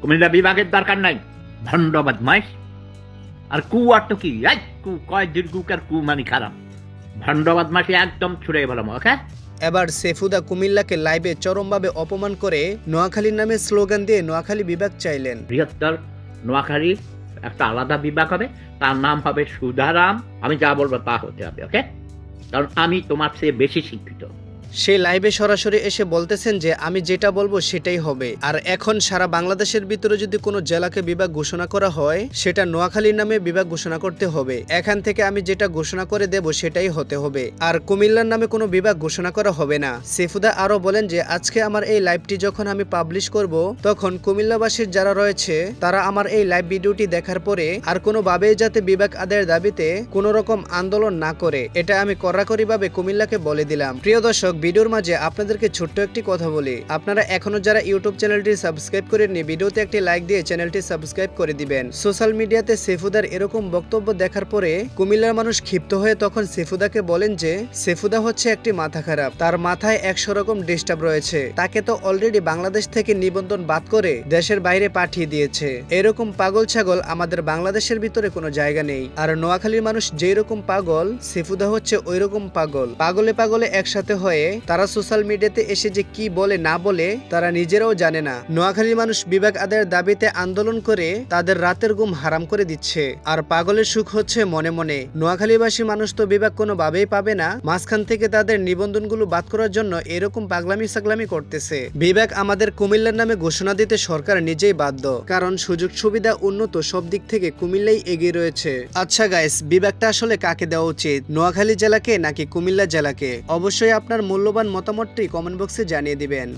কুমিল্লা বিভাগের দরকার নাই। ভণ্ড বদমাইশ। আর কু অর্থ কি? এই কু কয় দীর্ঘকার কু মানে খারাপ। ভণ্ড বদমাইশে একদম ছুড়ে বললাম ওকে এবার সেফুদা কুমিল্লাকে লাইভে চরমভাবে অপমান করে নোয়াখালীর নামে স্লোগান দিয়ে নোয়াখালী বিভাগ চাইলেন। বৃহত্তর নোয়াখালী একটা আলাদা বিভাগ হবে। তার নাম হবে সুধারাম। আমি যা বলব তা হতে হবে ওকে? কারণ আমি তোমার চেয়ে বেশি শিক্ষিত। সে লাইভে সরাসরি এসে বলতেছেন যে, আমি যেটা বলব সেটাই হবে। আর এখন সারা বাংলাদেশের ভিতরে যদি কোনো জেলাকে বিভাগ ঘোষণা করা হয়, সেটা নোয়াখালীর নামে বিভাগ ঘোষণা করতে হবে। এখান থেকে আমি যেটা ঘোষণা করে দেব সেটাই হতে হবে। আর কুমিল্লার নামে কোনো বিভাগ ঘোষণা করা হবে না। সেফুদা আরও বলেন যে, আজকে আমার এই লাইভটি যখন আমি পাবলিশ করব, তখন কুমিল্লাবাসীর যারা রয়েছে, তারা আমার এই লাইভ ভিডিওটি দেখার পরে আর কোনোভাবেই যাতে বিভাগ আদায়ের দাবিতে কোনো রকম আন্দোলন না করে। এটা আমি কড়াকড়িভাবে কুমিল্লাকে বলে দিলাম। প্রিয় দর্শক ভিডিওর মাঝে আপনাদেরকে ছোট্ট একটি কথা বলি। আপনারা এখনও যারা ইউটিউব চ্যানেলটি সাবস্ক্রাইব করেননি, ভিডিওতে একটি লাইক দিয়ে চ্যানেলটি সাবস্ক্রাইব করে দিবেন। সোশ্যাল মিডিয়াতে সেফুদার এরকম বক্তব্য দেখার পরে কুমিল্লার মানুষ ক্ষিপ্ত হয়ে তখন সেফুদাকে বলেন যে, সেফুদা হচ্ছে একটি মাথা খারাপ। তার মাথায় একশো রকম ডিস্টার্ব রয়েছে। তাকে তো অলরেডি বাংলাদেশ থেকে নিবন্ধন বাদ করে দেশের বাইরে পাঠিয়ে দিয়েছে। এরকম পাগল ছাগল আমাদের বাংলাদেশের ভিতরে কোনো জায়গা নেই। আর নোয়াখালীর মানুষ যেই রকম পাগল, সেফুদা হচ্ছে ওই রকম পাগল। পাগলে পাগলে একসাথে হয়ে তারা সোশ্যাল মিডিয়াতে এসে যে কি বলে না বলে, তারা নিজেরাও জানে না। নোয়াখালীর মানুষ বিভাগ আদায়ের দাবিতে আন্দোলন করে তাদের রাতের ঘুম হারাম করে দিচ্ছে। আর পাগলের সুখ হচ্ছে মনে মনে। নোয়াখালীবাসী মানুষ তো বিভাগ কোনোভাবেই পাবে না। মাঝখান থেকে তাদের নিবন্ধনগুলো বাদ করার জন্য এরকম পাগলামি সাগলামি করতেছে। বিভাগ আমাদের কুমিল্লার নামে ঘোষণা দিতে সরকার নিজেই বাধ্য। কারণ সুযোগ সুবিধা উন্নত সব দিক থেকে কুমিল্লাই এগিয়ে রয়েছে। আচ্ছা গাইস বিভাগটা আসলে কাকে দেওয়া উচিত? নোয়াখালী জেলাকে নাকি কুমিল্লা জেলাকে? অবশ্যই আপনার মূল্যবান মতামতটি কমেন্ট বক্সে জানিয়ে দিবেন।